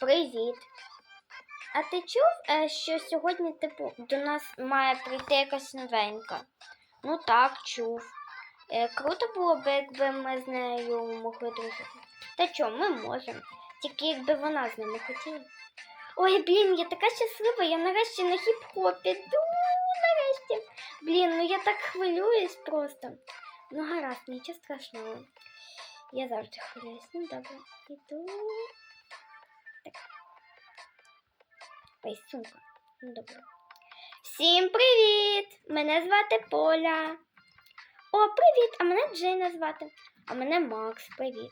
Привіт. А ти чув, е, що сьогодні, типу, до нас має прийти якась новенька? Ну так, чув. Е, круто було б, якби ми з нею могли дружити. Та чо, ми можемо. Тільки якби вона з нами хотіла. Ой, блін, я така щаслива, я нарешті на хіп-хопі. Ду, нарешті. Блін, ну я так хвилююсь просто. Ну гаразд, нічого страшного. Я завжди хвилююсь. Ну добре, іду. Ой, сумка. Ну добре. Всім привіт! Мене звати Поля. О, привіт! А мене Джейна звати. А мене Макс, привіт.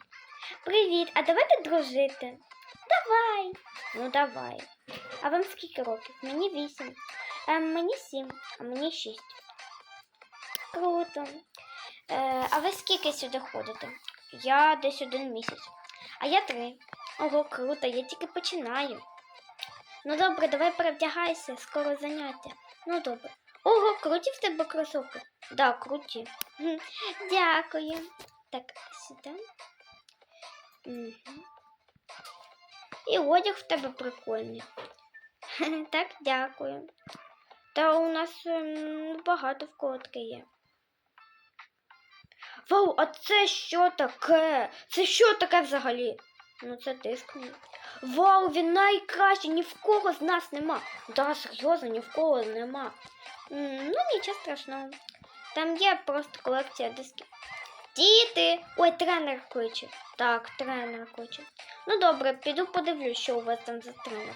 Привіт, а давайте дружити. Давай. Ну давай. А вам скільки років? Мені вісім. А мені сім, а мені шість. Круто. Е, а ви скільки сюди ходите? Я десь один місяць. А я три. Ого, круто, я тільки починаю. Ну добре, давай перевдягайся, скоро заняття. Ну добре. Ого, круті в тебе кросовки? Да, круті. Дякую. Так, сюди. І одяг в тебе прикольний. Так, дякую. Та у нас ем, багато в кого є. Вау, а це що таке? Це що таке взагалі? Ну це тиск. Вау, він найкращий, ні в кого з нас нема. Да, серйозно, ні в кого нема. Ну, нічого страшного. Там є просто колекція дисків. Діти! Ой, тренер кличе. Так, тренер кличе. Ну добре, піду подивлюсь, що у вас там за тренер.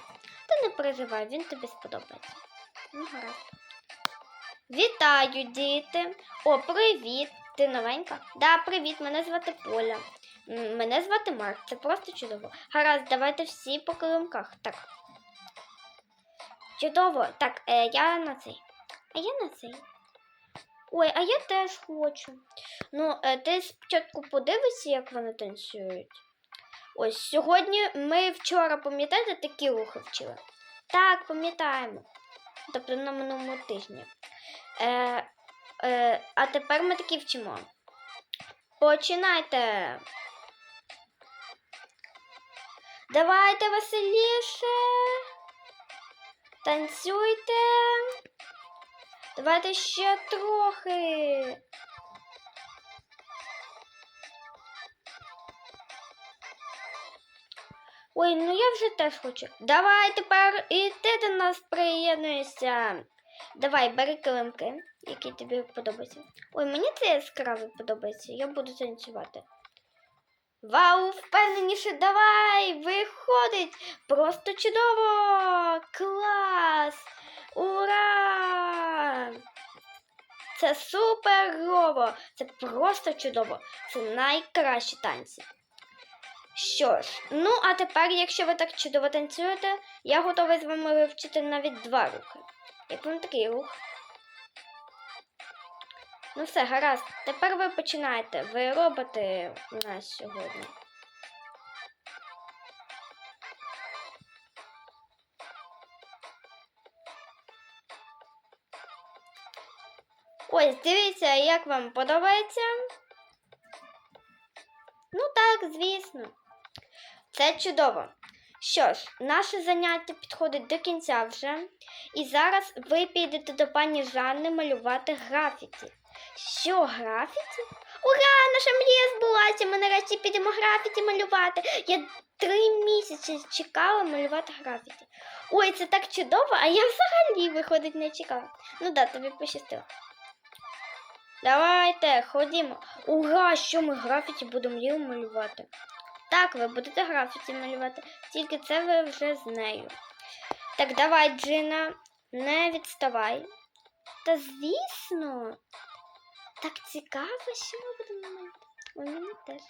Та не переживай, він тобі сподобається. Ну, гаразд. Вітаю, діти! О, привіт! Ти новенька? Да, привіт, мене звати Поля. Мене звати Марк, це просто чудово. Гаразд, давайте всі по килимках. Так. Чудово. Так, е, я на цей. А я на цей. Ой, а я теж хочу. Ну, е, ти спочатку подивишся, як вони танцюють. Ось сьогодні ми вчора, пам'ятаєте, такі рухи вчили? Так, пам'ятаємо. Тобто на минулому тижні. Е, е, а тепер ми такі вчимо. Починайте. Давайте веселіше. Танцюйте. Давайте ще трохи. Ой, ну я вже теж хочу. Давай тепер і ти до нас приєднуєшся. Давай, бери килимки, які тобі подобаються. Ой, мені це яскравий подобається. Я буду танцювати. Вау, впевненіше, давай! Виходить! Просто чудово! Клас! Ура! Це суперово! Це просто чудово! Це найкращі танці. Що ж, ну а тепер, якщо ви так чудово танцюєте, я готова з вами вивчити навіть два рухи. Як вам такий рух? Ну все, гаразд. Тепер ви починаєте. Ви робите у нас сьогодні. Ось, дивіться, як вам подобається. Ну так, звісно. Це чудово. Що ж, наше заняття підходить до кінця вже. І зараз ви підете до пані Жанни малювати графіті. Що, графіті? Ура! Наша мрія збулася! Ми нарешті підемо графіті малювати. Я три місяці чекала малювати графіті. Ой, це так чудово, а я взагалі, виходить, не чекала. Ну да, тобі пощастило. Давайте, ходімо. Ура, що ми графіті будемо малювати. Так, ви будете графіті малювати, тільки це ви вже з нею. Так, давай, Джина, не відставай. Та звісно. Так цікаво, що ми будемо малювати. Ой, мені теж.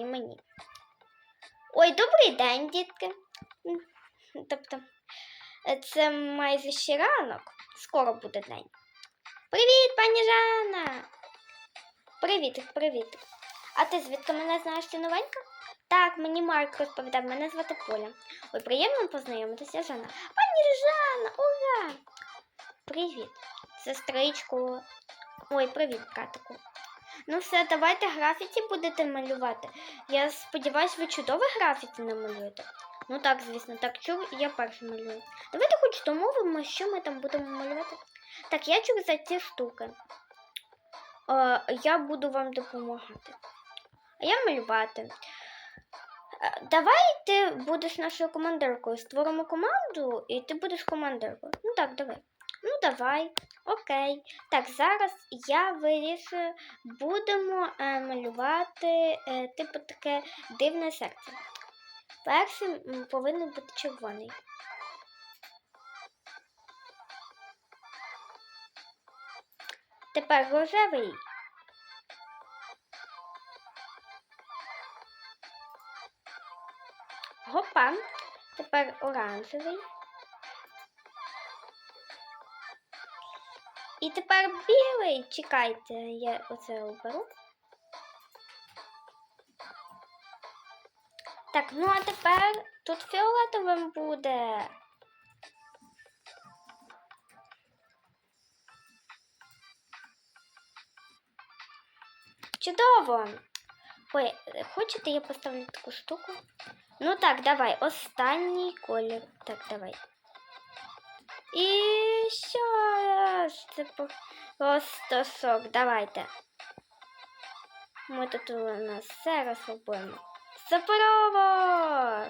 І мені. Ой, добрий день, дітки. Тобто, це майже ще ранок. Скоро буде день. Привіт, пані Жанна! Привіт, привіт. А ти звідки мене знаєш ти новенька? Так, мені Марк розповідав, мене звати Поля. Ой, приємно познайомитися, Жанна. Пані Жанна, ура! Привіт, сестричку. Ой, привіт, братику. Ну все, давайте графіті будете малювати. Я сподіваюся, ви чудове графіті намалюєте. Ну так, звісно, так чув, і я перший малюю. Давайте хоч домовимо, що ми там будемо малювати. Так, я чув за ці штуки. Е, я буду вам допомагати. А я малювати. Е, Давай ти будеш нашою командиркою. Створимо команду, і ти будеш командиркою. Ну так, давай. Ну, давай. Окей. Так, зараз я вирішую, будемо е, малювати е, типу таке дивне серце. Першим повинен бути червоний. Тепер рожевий. Гопа. Тепер оранжевий. І тепер білий. Чекайте, я оце оберу. Так, ну а тепер тут фіолетовим буде. Чудово! Ой, хочете, я поставлю таку штуку? Ну так, давай, останній колір. Так, давай. І що раз. це просто сок. Давайте. Ми тут у нас все розробимо. Суперово!